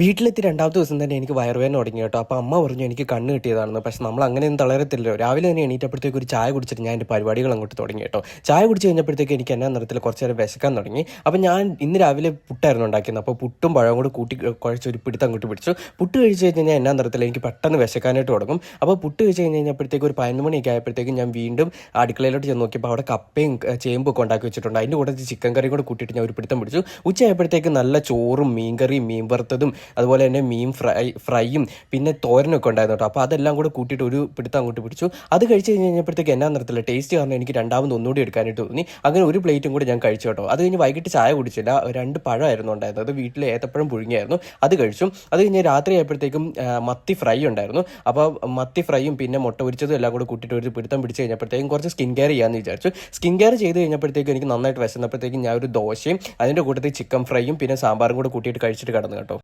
വീട്ടിലെത്തി രണ്ടാമത്തെ ദിവസം തന്നെ എനിക്ക് വയറുവേദന തുടങ്ങി കേട്ടോ. അപ്പോൾ അമ്മ പറഞ്ഞു എനിക്ക് കണ്ണ് കിട്ടിയതാണെന്ന്. പക്ഷെ നമ്മൾ അങ്ങനെയൊന്നും തളരത്തില്ലല്ലോ. രാവിലെ തന്നെ എണീറ്റപ്പോഴത്തേക്ക് ഒരു ചായ കുടിച്ചിട്ട് ഞാൻ എന്റെ പരിപാടികൾ അങ്ങോട്ട് തുടങ്ങി കേട്ടോ. ചായ കുടിച്ച് കഴിഞ്ഞപ്പോഴത്തേക്ക് എനിക്ക് എന്നാ നിറത്തിൽ കുറച്ച് നേരം വിശക്കാൻ തുടങ്ങി. അപ്പോൾ ഞാൻ ഇന്ന് രാവിലെ പുട്ടായിരുന്നു ഉണ്ടാക്കിയത് അപ്പോൾ പുട്ടും പഴവും കൂടി കൂട്ടി കുഴച്ച് ഒരു പിടുത്തം അങ്ങോട്ട് പിടിച്ചു. പുട്ട് കഴിച്ച് കഴിഞ്ഞ് കഴിഞ്ഞാൽ എന്നാ നിറത്തിൽ എനിക്ക് പെട്ടെന്ന് വിശക്കാനായിട്ട് തുടങ്ങും. അപ്പോൾ പുട്ട് കഴിച്ച് കഴിഞ്ഞ് കഴിഞ്ഞപ്പോഴത്തേക്ക് ഒരു പതിനൊന്ന് മണിയൊക്കെ ആയപ്പോഴത്തേക്കും ഞാൻ വീണ്ടും അടുക്കളയിലോട്ട് ചെന്ന് നോക്കിയപ്പോൾ അവിടെ കപ്പയും ചേമ്പ് ചേമ്പും ഒക്കെ ഉണ്ടാക്കി വെച്ചിട്ടുണ്ട്. അതിന്റെ കൂടെ ചിക്കൻ കറിയും കൂടെ കൂട്ടിയിട്ട് ഞാൻ ഒരു പിടുത്തം പിടിച്ചു. ഉച്ചയായപ്പോഴത്തേക്ക് നല്ല ചോറും മീൻ കറിയും മീൻ വറുത്തതും അതുപോലെ തന്നെ മീൻ ഫ്രൈ ഫ്രൈയും പിന്നെ തോരനൊക്കെ ഉണ്ടായിരുന്നു കേട്ടോ. അപ്പോൾ അതെല്ലാം കൂടെ കൂട്ടിയിട്ട് ഒരു പിടുത്തം അങ്ങോട്ട് പിടിച്ചു. അത് കഴിച്ച് കഴിഞ്ഞ് കഴിഞ്ഞപ്പോഴത്തേക്ക് എന്നാ നിർത്തില്ല. ടേസ്റ്റ് കാരണം എനിക്ക് രണ്ടാമത് ഒന്നുകൂടി എടുക്കാനായിട്ട് തോന്നി. അങ്ങനെ ഒരു പ്ലേറ്റും കൂടി ഞാൻ കഴിച്ചു കേട്ടോ. അത് കഴിഞ്ഞ് വൈകിട്ട് ചായ കുടിച്ചില്ല. രണ്ട് പഴമായിരുന്നു ഉണ്ടായിരുന്നത്. അത് വീട്ടിൽ ഏത്തപ്പഴം പുഴുങ്ങിയായിരുന്നു. അത് കഴിച്ചു. അത് കഴിഞ്ഞ് രാത്രി ആയപ്പോഴത്തേക്കും മത്തി ഫ്രൈ ഉണ്ടായിരുന്നു. അപ്പോൾ മത്തി ഫ്രൈയും പിന്നെ മുട്ട പൊരിച്ചതും എല്ലാം കൂടെ കൂട്ടിയിട്ട് ഒരു പിടുത്തം പിടിച്ച് കഴിഞ്ഞപ്പോഴത്തേക്കും കുറച്ച് സ്കിൻ കെയർ ചെയ്യാമെന്ന് വിചാരിച്ചു. സ്കിൻ കെയർ ചെയ്ത് കഴിഞ്ഞപ്പോഴത്തേക്കും എനിക്ക് നന്നായിട്ട് വിശന്നപ്പോഴത്തേക്കും ഞാൻ ഒരു ദോശയും അതിന്റെ കൂട്ടത്തിൽ ചിക്കൻ ഫ്രൈയും പിന്നെ സാമ്പാറും കൂടെ കൂട്ടിയിട്ട് കഴിച്ചിട്ട് കിടന്നു കേട്ടോ.